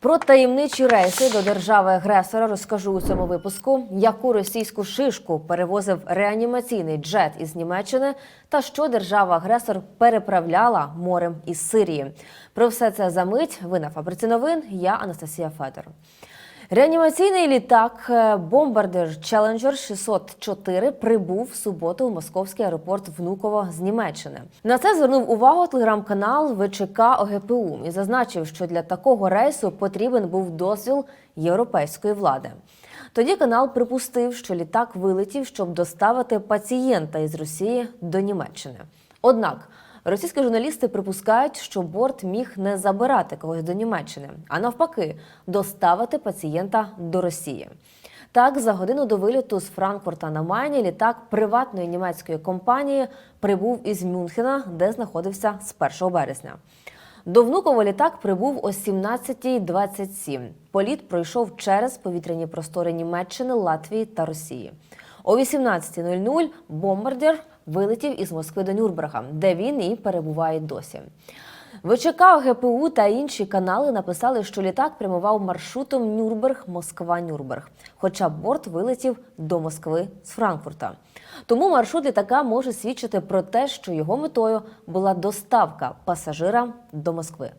Про таємничі рейси до держави-агресора розкажу у цьому випуску, яку російську шишку перевозив реанімаційний джет із Німеччини, та що держава-агресор переправляла морем із Сирії. Про все це за мить. Ви на фабриці новин. Я Анастасія Федор. Реанімаційний літак е, бомбардир Challenger 604 прибув в суботу в московський аеропорт Внуково з Німеччини. На це звернув увагу телеграм-канал ВЧК ОГПУ і зазначив, що для такого рейсу потрібен був дозвіл європейської влади. Тоді канал припустив, що літак вилетів, щоб доставити пацієнта із Росії до Німеччини. Однак Російські журналісти припускають, що борт міг не забирати когось до Німеччини, а навпаки, доставити пацієнта до Росії. Так, за годину до виліту з Франкфурта на Майні літак приватної німецької компанії прибув із Мюнхена, де знаходився з 1 березня. До Внуково літак прибув о 17.27. Політ пройшов через повітряні простори Німеччини, Латвії та Росії. О 18.00 бомбардир вилетів із Москви до Нюрнберга, де він і перебуває досі. ВЧК, ГПУ та інші канали написали, що літак прямував маршрутом Нюрнберг-Москва-Нюрнберг, хоча борт вилетів до Москви з Франкфурта. Тому маршрут літака може свідчити про те, що його метою була доставка пасажира до Москви.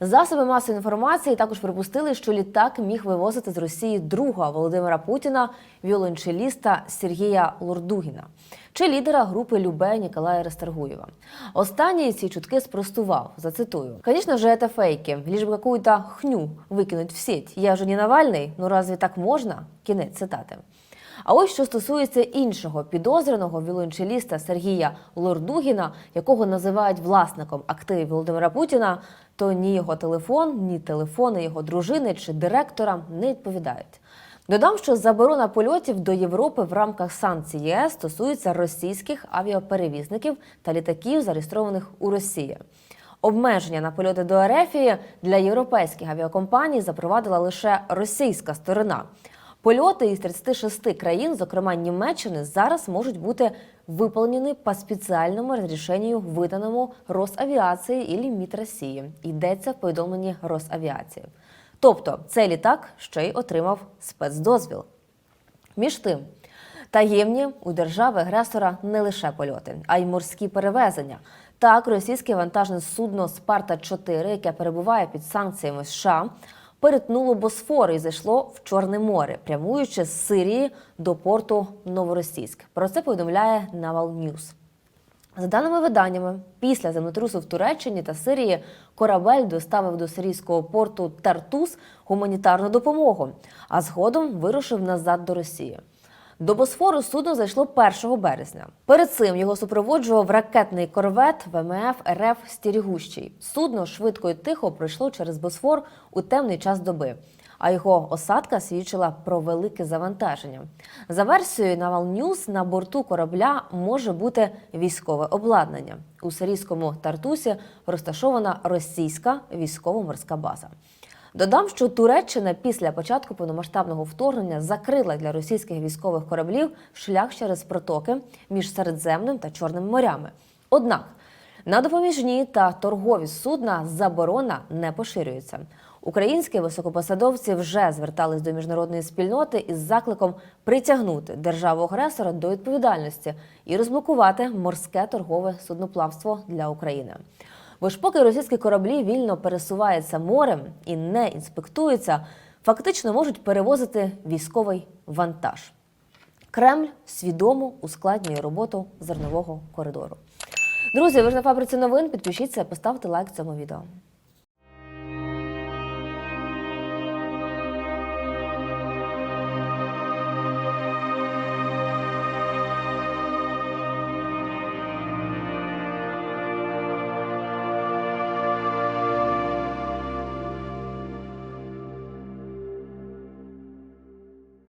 Засоби масової інформації також припустили, що літак міг вивозити з Росії друга Володимира Путіна, віолончеліста Сергія Лордугіна чи лідера групи Любе Ніколая Растергуєва. Останній ці чутки спростував. Зацитую: «Конечно же, это фейки. Бы какую-то хню викинуть в сеть. Я же не Навальний. Ну разве так можна? Кінець цитати. А ось що стосується іншого підозрюваного віолончеліста Сергія Лордугіна, якого називають власником активів Володимира Путіна, то ні його телефон, ні телефони його дружини чи директора не відповідають. Додам, що заборона польотів до Європи в рамках санкцій ЄС стосується російських авіаперевізників та літаків, зареєстрованих у Росії. Обмеження на польоти до Ерефії для європейських авіакомпаній запровадила лише російська сторона. Польоти із 36 країн, зокрема Німеччини, зараз можуть бути виповнені по спеціальному розрішенню, виданому Росавіації і Мід Росії. Йдеться в повідомленні Росавіації. Тобто цей літак ще й отримав спецдозвіл. Між тим, таємні у держави-агресора не лише польоти, а й морські перевезення. Так, російське вантажне судно Спарта 4 яке перебуває під санкціями США, перетнуло Босфор і зайшло в Чорне море, прямуючи з Сирії до порту Новоросійськ. Про це повідомляє Naval News. За даними виданнями, після землетрусу в Туреччині та Сирії корабель доставив до сирійського порту Тартус гуманітарну допомогу, а згодом вирушив назад до Росії. До Босфору судно зайшло 1 березня. Перед цим його супроводжував ракетний корвет ВМФ РФ Стірігущий. Судно швидко і тихо пройшло через Босфор у темний час доби. А його осадка свідчила про велике завантаження. За версією Naval News, на борту корабля може бути військове обладнання. У сирійському Тартусі розташована російська військово-морська база. Додам, що Туреччина після початку повномасштабного вторгнення закрила для російських військових кораблів шлях через протоки між Середземним та Чорним морями. Однак на допоміжні та торгові судна заборона не поширюється. Українські високопосадовці вже звертались до міжнародної спільноти із закликом притягнути державу-агресора до відповідальності і розблокувати морське торгове судноплавство для України. Бо ж поки російські кораблі вільно пересуваються морем і не інспектуються, фактично можуть перевозити військовий вантаж. Кремль свідомо ускладнює роботу зернового коридору. Друзі, ви ж на фабриці новин. Підпишіться, поставте лайк цьому відео.